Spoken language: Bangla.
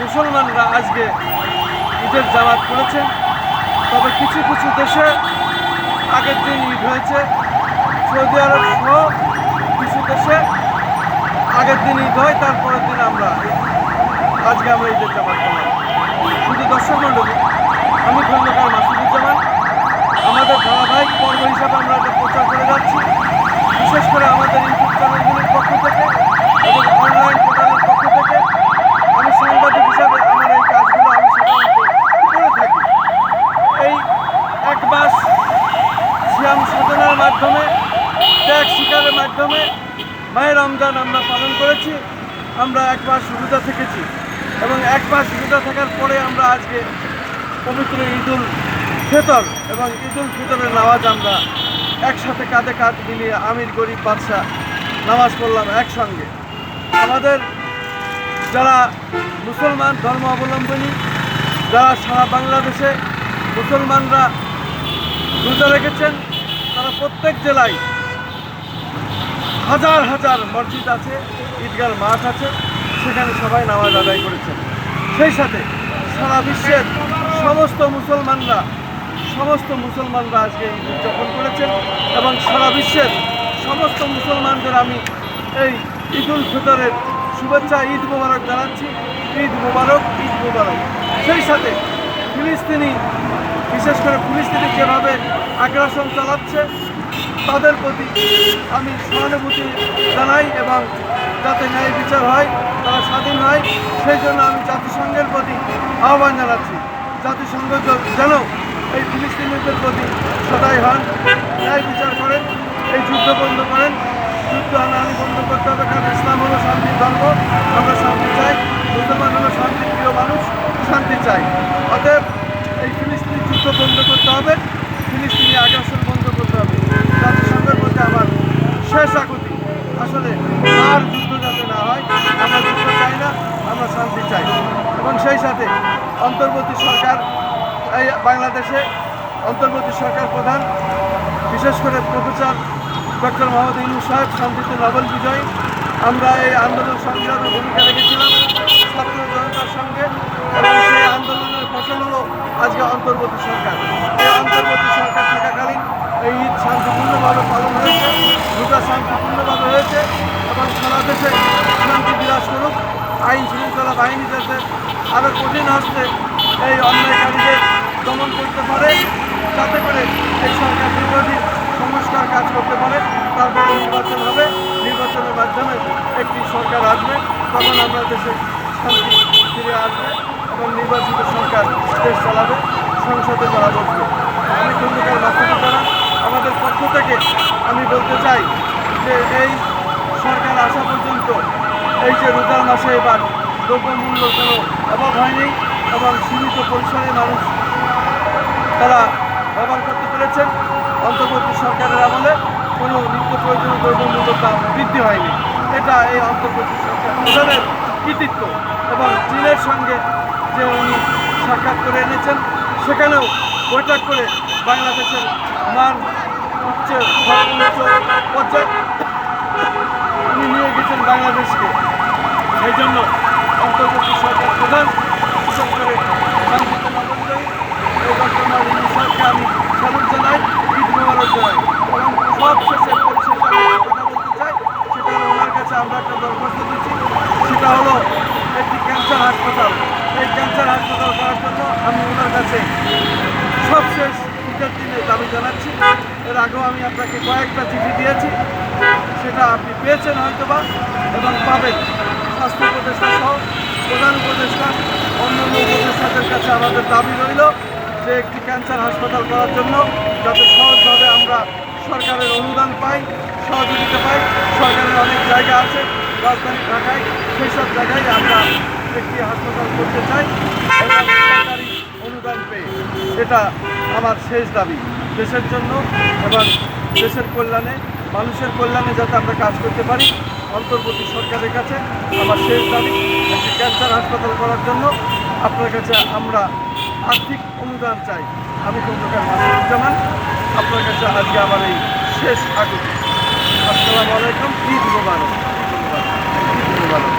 মুসলমানরা আজকে ঈদের জামাত করেছেন তবে কিছু কিছু দেশে আগের দিন ঈদ হয়েছে। সৌদি আরব সহ কিছু দেশে আগের দিন ঈদ হয়, তারপরের দিন আমরা আজকে আমরা ঈদের জামাত করলাম। শুধু দর্শক মণ্ডলী, আমি খন্দকার মাসুদুজ্জামান। আমাদের ধারাবাহিক পর্ব হিসাবে আমরা এটা প্রচার করে যাচ্ছি। বিশেষ করে আমাদের ইউটিউব চ্যানেলগুলির পক্ষ থেকে এবং অনলাইন পোর্টালের পক্ষ থেকে আমি সাংবাদিক হিসাবে আমার এই কাজগুলো আমি সাধারণত করে থাকি এই এক মাস সিয়াম সাধনার মাধ্যমে ত্যাগ শিকারের মাধ্যমে মায়ের রমজান আমরা পালন করেছি, আমরা এক মাস রোজা থেকেছি এবং এক মাস থাকার পরে আমরা আজকে পবিত্র ঈদুল ফেতর এবং ঈদুল ফিতরের নামাজ আমরা একসাথে কাঁধে কাঁধ মিলিয়ে আমির গরিব বাদশাহ নামাজ পড়লাম একসঙ্গে। আমাদের যারা মুসলমান ধর্ম অবলম্বনী, যারা সারা বাংলাদেশে মুসলমানরা রোজা রেখেছেন, তারা প্রত্যেক জেলায় হাজার হাজার মসজিদ আছে, ঈদগার মাঠ আছে, সেখানে সবাই নামাজ আদায় করেছেন। সেই সাথে সারা বিশ্বের সমস্ত মুসলমানরা সমস্ত মুসলমানরা আজকে ঈদ উদযাপন করেছেন এবং সারা বিশ্বের সমস্ত মুসলমানদের আমি এই ঈদ উল ফিতরের শুভেচ্ছা, ঈদ মোবারক জানাচ্ছি। ঈদ মোবারক ঈদ মোবারক। সেই সাথে ফিলিস্তিনি, বিশেষ করে ফিলিস্তিনি যেভাবে আগ্রাসন চালাচ্ছে তাদের প্রতি আমি সহানুভূতি জানাই এবং যাতে ন্যায় বিচার হয়, তারা স্বাধীন হয়, সেই জন্য আমি জাতিসংঘের প্রতি আহ্বান জানাচ্ছি। জাতিসংঘ যেন এই ফিলিস্তিনিদের প্রতি সদাই হন, ন্যায় বিচার করেন, এই যুদ্ধ বন্ধ করেন, যুদ্ধ হানাহানি বন্ধ করতে হবে কারণ ইসলাম হলো শান্তির ধর্ম আমরা শান্তি চাই মুসলমান হলো শান্তির প্রিয় মানুষ শান্তি চাই অতএব এই ফিলিস্তিনি যুদ্ধ বন্ধ করতে হবে ফিলিস্তিনি আগ্রাসন বন্ধ করতে হবে জাতিসংঘের প্রতি আমার শেষ আকুতি আসলে আর যুদ্ধ যাতে না হয় আমরা যুদ্ধ চাই না আমরা শান্তি চাই এবং সেই সাথে অন্তর্বর্তী সরকার বাংলাদেশে অন্তর্বর্তী সরকার প্রধান, বিশেষ করে প্রফেসর ডক্টর মোহাম্মদ ইনু সাহেব শান্তিতে নোবেল বিজয়। আমরা এই আন্দোলন সংগ্রামে ভূমিকা রেখেছিলাম ছাত্র জনতার সঙ্গে এবং সেই আন্দোলনের ফসল হলো আজকে অন্তর্বর্তী সরকার। এই অন্তর্বর্তী সরকার থাকাকালীন এই ঈদ শান্তিপূর্ণভাবে পালন হয়েছে, দুটা শান্তিপূর্ণভাবে হয়েছে এবং সারা দেশে শান্তি বিরাজ করুক। আইন শৃঙ্খলা বাহিনী যাতে আরও কঠিন হস্তে এই অন্যায়কারীদের দমন করতে পারে, যাতে করে এই সরকার দীর্ঘদিন সংস্কার কাজ করতে পারে তারপরে নির্বাচন হবে। নির্বাচনের মাধ্যমে একটি সরকার আসবে, তখন আমরা দেশে শান্তি ফিরে আসবে এবং নির্বাচিত সরকার দেশ চালাবে, সংসদে তারা বসবে। আমি খন্দকার মাসুদুজ্জামান আমাদের পক্ষ থেকে আমি বলতে চাই যে এই সরকার আসা পর্যন্ত এই যে রোজার মাসে এবার দ্রব্যমূল্য কোনো অভাব হয়নি এবং সীমিত পরিসরে মানুষ তারা ব্যবহার করতে পেরেছেন অন্তর্বর্তী সরকারের আমলে কোনো নিত্য প্রয়োজনীয় দ্রব্যমূল্যের দাম বৃদ্ধি হয়নি। এটা এই অন্তর্বর্তী সরকার প্রধানের কৃতিত্ব এবং চীনের সঙ্গে যে উনি সাক্ষাৎ করে এনেছেন, সেখানেও বৈঠক করে বাংলাদেশের মান উচ্চ উচ্চ পর্যায়ে উনি নিয়ে গেছেন বাংলাদেশকে। সেই জন্য অন্তর্বর্তী সরকার প্রধান, বিশেষ করে শান্তিতে নবন্দী এই ডক্টর আমি স্যালুট জানাই ঈদ মোবারক জানাই এবং সব শেষে কাছে আমরা একটা দরখাস্ত দিচ্ছি। সেটা হলো একটি ক্যান্সার হাসপাতাল। এই ক্যান্সার হাসপাতাল করার আমি ওনার কাছে সবশেষ ঈদের দিনে দাবি জানাচ্ছি। এর আগেও আমি আপনাকে কয়েকটা চিঠি দিয়েছি। সেটা আপনি পেয়েছেন হয়তোবা এবং পাবেন। স্বাস্থ্য উপদেষ্টা সহ প্রধান উপদেষ্টা, অন্যান্য উপদেষ্টাদের কাছে আমাদের দাবি রইল। যে একটি ক্যান্সার হাসপাতাল করার জন্য যাতে সহজভাবে আমরা সরকারের অনুদান পাই, সহযোগিতা পাই, সরকারের অনেক জায়গা আছে রাজধানী ঢাকায়, সেই সব জায়গায় আমরা একটি হাসপাতাল করতে চাই সরকারি অনুদান পেয়ে। এটা আমার শেষ দাবি। দেশের জন্য এবং দেশের কল্যাণে, মানুষের কল্যাণে যাতে আমরা কাজ করতে পারি, অন্তর্বর্তী সরকারের কাছে আমার শেষ দাবি, একটি ক্যান্সার হাসপাতাল করার জন্য আপনার কাছে আমরা আর্থিক অনুদান চাই। আমি খন্দকার মাসুদুজ্জামান আপনার কাছে আজকে আমার এই শেষ আগুন আসসালামু আলাইকুম, ঈদ মোবারক। ঈদ মোবারক।